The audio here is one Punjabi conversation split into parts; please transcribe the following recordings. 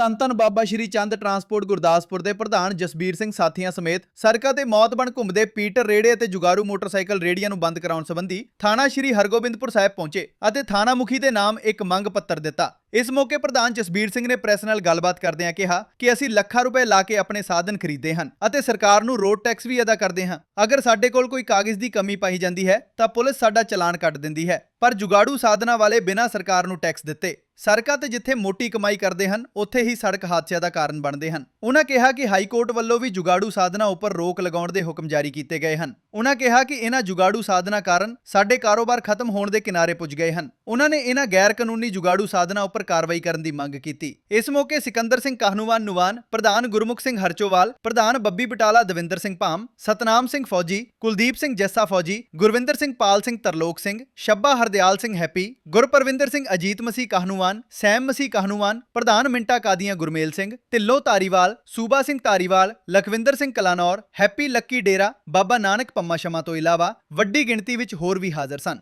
ਧੰਨ ਧੰਨ ਬਾਬਾ ਸ਼੍ਰੀ ਚੰਦ ਟਰਾਂਸਪੋਰਟ ਗੁਰਦਾਸਪੁਰ ਦੇ ਪ੍ਰਧਾਨ ਜਸਬੀਰ ਸਿੰਘ ਸਾਥੀਆਂ ਸਮੇਤ ਸੜਕਾਂ ਤੇ ਮੌਤ ਬਣ ਘੁੰਮਦੇ ਪੀਟਰ ਰੇੜੇ ਅਤੇ ਜੁਗਾਰੂ ਮੋਟਰਸਾਈਕਲ ਰੇੜੀਆਂ ਨੂੰ ਬੰਦ ਕਰਾਉਣ ਸੰਬੰਧੀ ਥਾਣਾ ਸ਼੍ਰੀ ਹਰਗੋਬਿੰਦਪੁਰ ਸਾਹਿਬ ਪਹੁੰਚੇ ਅਤੇ ਥਾਣਾ ਮੁਖੀ ਦੇ ਨਾਮ ਇੱਕ ਮੰਗ ਪੱਤਰ ਦਿੱਤਾ। ਇਸ ਮੌਕੇ ਪ੍ਰਧਾਨ ਜਸਬੀਰ ਸਿੰਘ ਨੇ ਪ੍ਰੈਸ ਨਾਲ ਗੱਲਬਾਤ ਕਰਦਿਆਂ ਕਿਹਾ ਕਿ ਅਸੀਂ ਲੱਖਾਂ ਰੁਪਏ ਲਾ ਕੇ ਆਪਣੇ ਸਾਧਨ ਖਰੀਦੇ ਹਨ ਅਤੇ ਸਰਕਾਰ ਨੂੰ ਰੋਡ ਟੈਕਸ ਵੀ ਅਦਾ ਕਰਦੇ ਹਾਂ। ਅਗਰ ਸਾਡੇ ਕੋਲ ਕੋਈ ਕਾਗਜ਼ ਦੀ ਕਮੀ ਪਾਈ ਜਾਂਦੀ ਹੈ, ਤਾਂ ਪੁਲਿਸ ਸਾਡਾ ਚਲਾਨ ਕੱਟ ਦਿੰਦੀ ਹੈ। ਪਰ ਜੁਗਾੜੂ ਸਾਧਨਾਂ ਵਾਲੇ ਬਿਨਾਂ ਸਰਕਾਰ ਨੂੰ ਟੈਕਸ ਦਿੱਤੇ, ਸੜਕਾਂ ਤੇ ਜਿੱਥੇ ਮੋਟੀ ਕਮਾਈ ਕਰਦੇ ਹਨ, ਉੱਥੇ ਹੀ ਸੜਕ ਹਾਦਸਿਆਂ ਦਾ ਕਾਰਨ ਬਣਦੇ ਹਨ। ਉਹਨਾਂ ਕਿਹਾ ਕਿ ਹਾਈ ਕੋਰਟ ਵੱਲੋਂ ਵੀ ਜੁਗਾੜੂ ਸਾਧਨਾਂ ਉੱਪਰ ਰੋਕ ਲਗਾਉਣ ਦੇ ਹੁਕਮ ਜਾਰੀ ਕੀਤੇ ਗਏ ਹਨ। ਉਹਨਾਂ ਕਿਹਾ ਕਿ ਇਹਨਾਂ ਜੁਗਾੜੂ ਸਾਧਨਾਂ ਕਾਰਨ ਸਾਡੇ ਕਾਰੋਬਾਰ ਖਤਮ ਹੋਣ ਦੇ ਕਿਨਾਰੇ ਪੁੱਜ ਗਏ ਹਨ। ਉਹਨਾਂ ਨੇ ਇਹਨਾਂ ਗੈਰ ਕਾਨੂੰਨੀ ਜੁਗਾੜੂ ਸਾਧਨਾਂ ਉੱਪਰ ਕਾਰਵਾਈ ਕਰਨ ਦੀ ਮੰਗ ਕੀਤੀ। ਇਸ ਮੌਕੇ ਸਿਕੰਦਰ ਸਿੰਘ ਕਾਹਨੂਵਾਨ ਨੂਵਾਨ, ਪ੍ਰਧਾਨ ਗੁਰਮੁਖ ਸਿੰਘ ਹਰਚੋਵਾਲ, ਪ੍ਰਧਾਨ ਬੱਬੀ ਬਟਾਲਾ ਦਵਿੰਦਰ ਸਿੰਘ ਭਾਮ, ਸਤਨਾਮ ਸਿੰਘ ਫੌਜੀ, ਕੁਲਦੀਪ ਸਿੰਘ ਜੱਸਾ ਫੌਜੀ, ਗੁਰਵਿੰਦਰ ਸਿੰਘ ਪਾਲ ਸਿੰਘ ਤਰਲੋਕ ਸਿੰਘ ਸ਼ੱਬਾ ਹਰਦਿਆਲ ਸਿੰਘ ਹੈਪੀ, ਗੁਰਪਰਵਿੰਦਰ ਸਿੰਘ ਅਜੀਤ ਮਸੀਹ ਕਾਹਨੂਵਾਨ, ਸੈਮ ਮਸੀਹ ਕਾਹਨੂਵਾਨ, ਪ੍ਰਧਾਨ ਮਿੰਟਾ ਕਾਦੀਆਂ ਗੁਰਮੇਲ ਸਿੰਘ ਢਿੱਲੋਂ ਤਾਰੀਵਾਲ ਸੂਬਾ ਸਿੰਘ ਤਾਰੀਵਾਲ ਲਖਵਿੰਦਰ ਸਿੰਘ ਕਲਾਨੌਰ, ਹੈਪੀ ਲੱਕੀ ਡੇਰਾ, ਬਾਬਾ ਨਾਨਕ ਪੰਮਾ ਸ਼ਮਾ ਤੋਂ ਇਲਾਵਾ ਵੱਡੀ ਗਿਣਤੀ ਵਿੱਚ ਹੋਰ ਵੀ ਹਾਜ਼ਰ ਸਨ।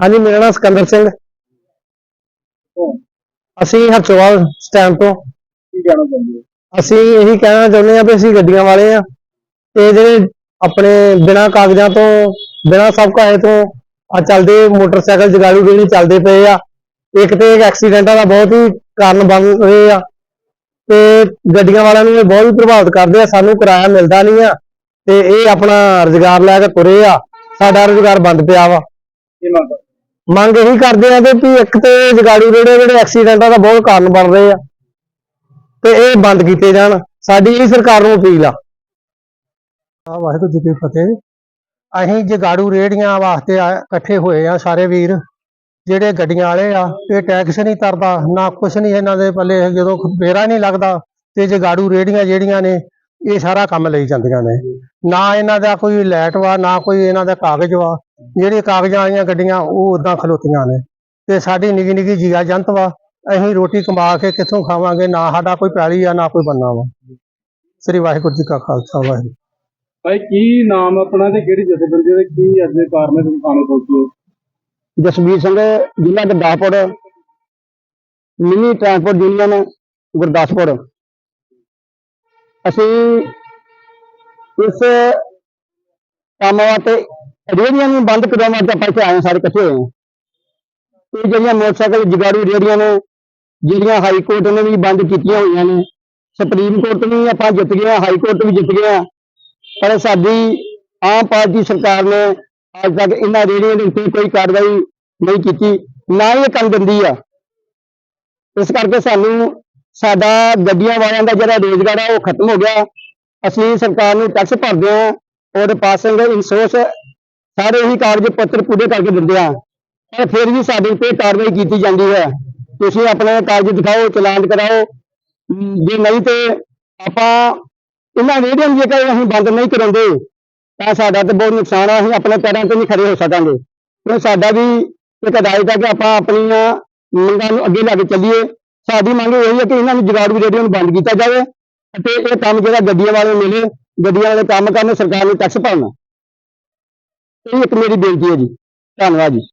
ਹਾਂਜੀ ਮੇਰਾ ਨਾਮ ਸਿਕੰਦਰ ਸਿੰਘ। ਅਸੀਂ ਹਰਚੋਵਾਲ ਸਟੈਂਡ ਤੋਂ। ਕੀ ਕਹਿਣਾ ਚਾਹੁੰਦੇ ਹੋ? ਅਸੀਂ ਇਹੀ ਕਹਿਣਾ ਚਾਹੁੰਦੇ ਹਾਂ ਵੀ ਅਸੀਂ ਗੱਡੀਆਂ ਵਾਲੇ ਆ ਤੇ ਜਿਹੜੇ ਆਪਣੇ ਬਿਨਾਂ ਕਾਗਜ਼ਾਂ ਤੋਂ ਬਿਨਾਂ ਸਭ ਕਾਹੇ ਤੋਂ ਆ ਚੱਲਦੇ ਮੋਟਰਸਾਈਕਲ ਜਗਾੜੂ ਜਿਹੜੇ ਚੱਲਦੇ ਪਏ ਆ ਇੱਕ ਤੇ ਐਕਸੀਡੈਂਟਾਂ ਦਾ ਬਹੁਤ ਹੀ ਕਾਰਨ ਬਣ ਰਹੇ ਆ ਤੇ ਗੱਡੀਆਂ ਵਾਲਿਆਂ ਨੂੰ ਇਹ ਬਹੁਤ ਹੀ ਪ੍ਰਭਾਵਿਤ ਕਰਦੇ ਆ ਸਾਨੂੰ ਕਿਰਾਇਆ ਮਿਲਦਾ ਨਹੀਂ ਆ। ਤੇ ਇਹ ਆਪਣਾ ਰੁਜ਼ਗਾਰ ਲੈ ਕੇ ਤੁਰੇ ਆ। ਸਾਡਾ ਰੁਜ਼ਗਾਰ ਬੰਦ ਪਿਆ ਵਾ। ਮੰਗ ਇਹੀ ਕਰਦੇ ਆ ਕਿ ਵੀ ਇੱਕ ਤੇ ਜਗਾੜੂ ਜਿਹੜੇ ਜਿਹੜੇ ਐਕਸੀਡੈਂਟਾਂ ਦਾ ਬਹੁਤ ਕਾਰਨ ਬਣ ਰਹੇ ਆ। ਤੇ ਇਹ ਬੰਦ ਕੀਤੇ ਜਾਣ। ਸਾਡੀ ਇਹ ਸਰਕਾਰ ਨੂੰ ਅਪੀਲ ਆ। ਵਾਹਿਗੁਰੂ ਜੀ ਕੀ ਫਤਿਹ। ਅਸੀਂ ਜਗਾੜੂ ਰੇੜੀਆਂ ਵਾਸਤੇ ਆ- ਇਕੱਠੇ ਹੋਏ ਆ ਸਾਰੇ ਵੀਰ। ਜਿਹੜੇ ਗੱਡੀਆਂ ਵਾਲੇ ਆ ਇਹ ਟੈਕਸ ਨਹੀਂ ਤਰਦਾ ਨਾ ਕੁਛ ਨਹੀਂ ਇਹਨਾਂ ਦੇ ਪੱਲੇ। ਜਦੋਂ ਫੇਰਾ ਨਹੀਂ ਲੱਗਦਾ ਤੇ ਜਗਾੜੂ ਰੇੜੀਆਂ ਜਿਹੜੀਆਂ ਨੇ ਇਹ ਸਾਰਾ ਕੰਮ ਲਈ ਜਾਂਦੀਆਂ ਨੇ। ਨਾ ਇਹਨਾਂ ਦਾ ਕੋਈ ਲੈਟ ਵਾ ਨਾ ਕੋਈ ਇਹਨਾਂ ਦਾ ਕਾਗਜ਼ ਵਾ। ਜਿਹੜੇ ਕਾਗਜ਼ਾਂ ਵਾਲੀਆਂ ਗੱਡੀਆਂ ਉਹ ਉਦਾਂ ਖਲੋਤੀਆਂ ਨੇ। ਤੇ ਸਾਡੀ ਨਿੱਕੀ ਨਿੱਕੀ ਜੀਆ ਜੰਤ ਵਾ ਅਸੀਂ ਰੋਟੀ ਕਮਾ ਕੇ ਕਿੱਥੋਂ ਖਾਵਾਂਗੇ? ਨਾ ਸਾਡਾ ਕੋਈ ਪੈਲੀ ਆ ਨਾ ਕੋਈ ਬੰਨਾ ਵਾ। ਸ੍ਰੀ ਵਾਹਿਗੁਰੂ ਜੀ ਕਾ ਖਾਲਸਾ ਵਾਹਿਗੁਰੂ। ਭਾਈ ਕੀ ਨਾਮ ਆਪਣਾ ਤੇ ਕਿਹੜੀ ਜਥੇਬੰਦੀ ਦੇ? ਕੀ ਅੱਜ ਦੇ ਕਾਰਨ ਹੈ ਤੁਸੀਂ ਥਾਣੇ ਪਹੁੰਚੇ? ਜਸਵੀਰ ਸਿੰਘ ਜ਼ਿਲ੍ਹਾ Gurdaspur. Mini transport union Gurdaspur. ਅਸੀਂ ਇਸ ਕੰਮ ਵਾਸਤੇ ਰੇਹੜੀਆਂ ਨੂੰ ਬੰਦ ਕਰਾਉਣ ਵਾਸਤੇ ਆਪਾਂ ਇੱਥੇ ਆਏ ਸਾਰੇ ਇਕੱਠੇ ਹੋਏ ਹਾਂ। ਇਹ ਜਿਹੜੀਆਂ ਮੋਟਰਸਾਈਕਲ ਜਗਾੜੂ ਰੇਹੜੀਆਂ ਨੇ, ਜਿਹੜੀਆਂ ਹਾਈ ਕੋਰਟ ਨੇ ਵੀ ਬੰਦ ਕੀਤੀਆਂ ਹੋਈਆਂ ਨੇ, ਸੁਪਰੀਮ ਕੋਰਟ ਵੀ ਆਪਾਂ ਜਿੱਤ ਗਏ ਹਾਈ ਕੋਰਟ ਵੀ ਜਿੱਤ ਗਏ ਪਰ ਸਾਡੀ ਆਮ ਪਾਰਟੀ ਸਰਕਾਰ ਨੇ ਅੱਜ ਤੱਕ ਇਹਨਾਂ ਰੇੜੀਆਂ ਦੇ ਉੱਤੇ ਕੋਈ ਕਾਰਵਾਈ ਨਹੀਂ ਕੀਤੀ, ਨਾ ਹੀ ਇਹ ਕਰਨ ਦਿੰਦੀ ਆ। ਇਸ ਕਰਕੇ ਸਾਨੂੰ ਸਾਡਾ ਗੱਡੀਆਂ ਵਾਲਿਆਂ ਦਾ ਜਿਹੜਾ ਰੋਜ਼ਗਾਰ ਆ, ਉਹ ਖਤਮ ਹੋ ਗਿਆ। ਅਸੀਂ ਸਰਕਾਰ ਨੂੰ ਟੈਕਸ ਭਰਦੇ ਹਾਂ ਔਰ ਪਾਸਿੰਗ ਇੰਸ਼ੋਰੈਂਸ ਸਾਰੇ ਹੀ ਕਾਗਜ਼ ਪੱਤਰ ਪੂਰੇ ਕਰਕੇ ਦਿੰਦੇ ਆ ਪਰ ਫਿਰ ਵੀ ਸਾਡੇ ਉੱਤੇ ਕਾਰਵਾਈ ਕੀਤੀ ਜਾਂਦੀ ਹੈ। ਤੁਸੀਂ ਆਪਣੇ ਕਾਗਜ਼ ਦਿਖਾਓ, ਚਲਾਨ ਕਰਾਓ। ਜੇ ਨਹੀਂ ਤੇ ਆਪਾਂ ਇਹਨਾਂ ਰੇੜੀਆਂ ਨੂੰ ਜੇਕਰ ਅਸੀਂ ਬੰਦ ਨਹੀਂ ਕਰਾਉਂਦੇ, ਤਾਂ ਸਾਡਾ ਤਾਂ ਬਹੁਤ ਨੁਕਸਾਨ ਆ, ਅਸੀਂ ਆਪਣੇ ਪੈਰਾਂ ਤੇ ਨਹੀਂ ਖੜੇ ਹੋ ਸਕਾਂਗੇ। ਕਿਉਂ ਸਾਡਾ ਵੀ ਇੱਕ ਹਦਾਇਤ ਹੈ ਕਿ ਆਪਾਂ ਆਪਣੀਆਂ ਮੰਗਾਂ ਨੂੰ ਅੱਗੇ ਲੈ ਕੇ ਚੱਲੀਏ। ਸਾਡੀ ਮੰਗ ਇਹ ਹੈ ਕਿ ਇਹਨਾਂ ਨੂੰ ਜਗਾੜੂ ਰੇਡੀਓ ਨੂੰ ਬੰਦ ਕੀਤਾ ਜਾਵੇ। ਅਤੇ ਇਹ ਕੰਮ ਜਿਹੜਾ ਗੱਡੀਆਂ ਵਾਲੇ ਨੂੰ ਮਿਲੇ, ਗੱਡੀਆਂ ਵਾਲੇ ਕੰਮ ਕਰਨ ਸਰਕਾਰ ਨੂੰ ਟੈਕਸ ਭਰਨਾ। ਇਹ ਇੱਕ ਮੇਰੀ ਬੇਨਤੀ ਹੈ ਜੀ। ਧੰਨਵਾਦ ਜੀ।